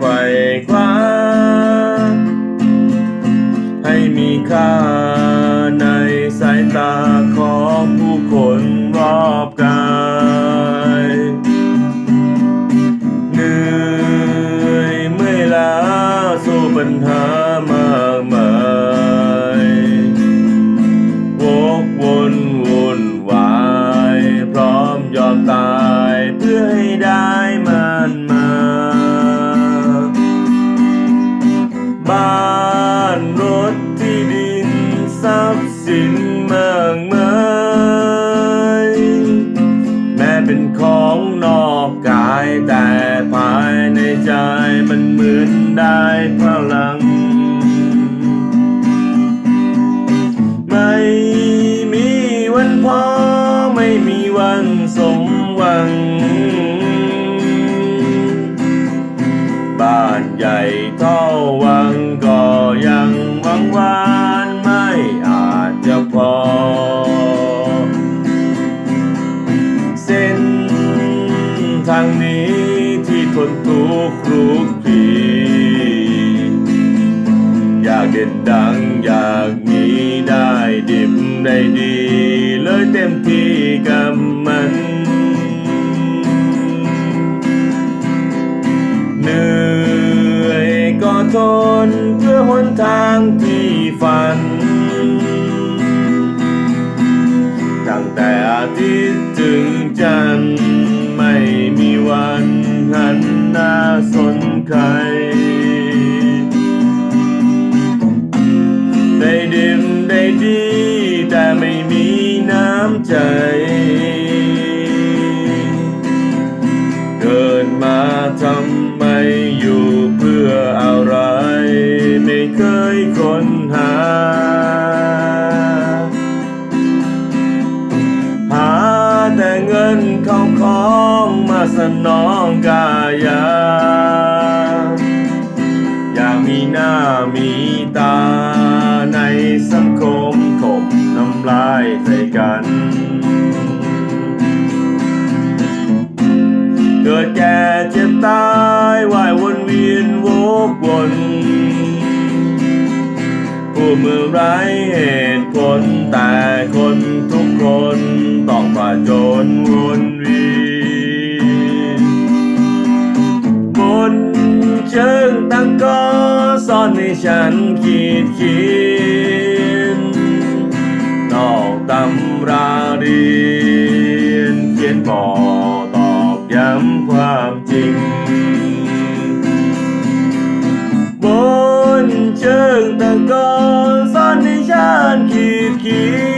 คว้า ให้มีค่าในสายตาของผู้คนรอบกายเหนื่อยเมื่อยล้าสู้ปัญหามากมายวกวนวุ่นวาย พร้อมยอมตายเพื่อให้ได้ ได้พลัง ไม่มีวันพอไม่มีวันสมหวัง บ้านใหญ่เท่าวังก็ยังหวังวานไม่อาจจะพอ เส้นทางนี้ที่ทนทุกข์ครุกคลี ยากเด่นดังอยากมีได้ดิบได้ดี เลยเต็มที่กับมันเหนื่อยก็ทนเพื่อหนทางที่ฝัน ตั้งแต่อาทิตย์ถึงจันทร์ไม่มีวันหันหน้าสนใคร ไม่มีน้ำใจ เกิดมาทำไมอยู่เพื่ออะไร ไม่เคยค้นหา หาแต่เงินเข้าของมาสนองกา กัน เกิดแก่เจ็บตายว่ายวนเวียนวกวนผู้มือไร้เหตุผลแต่คนทุกคนต้องผ่าจนวนเวียนบนเชิงตั้งก็ซ่อนให้ฉันขีดเขียนนอก ตำราเรียนเขียนบอกตอกย้ำความจริง บนเชิงตะกอนซ่อนให้ฉันขีดเขี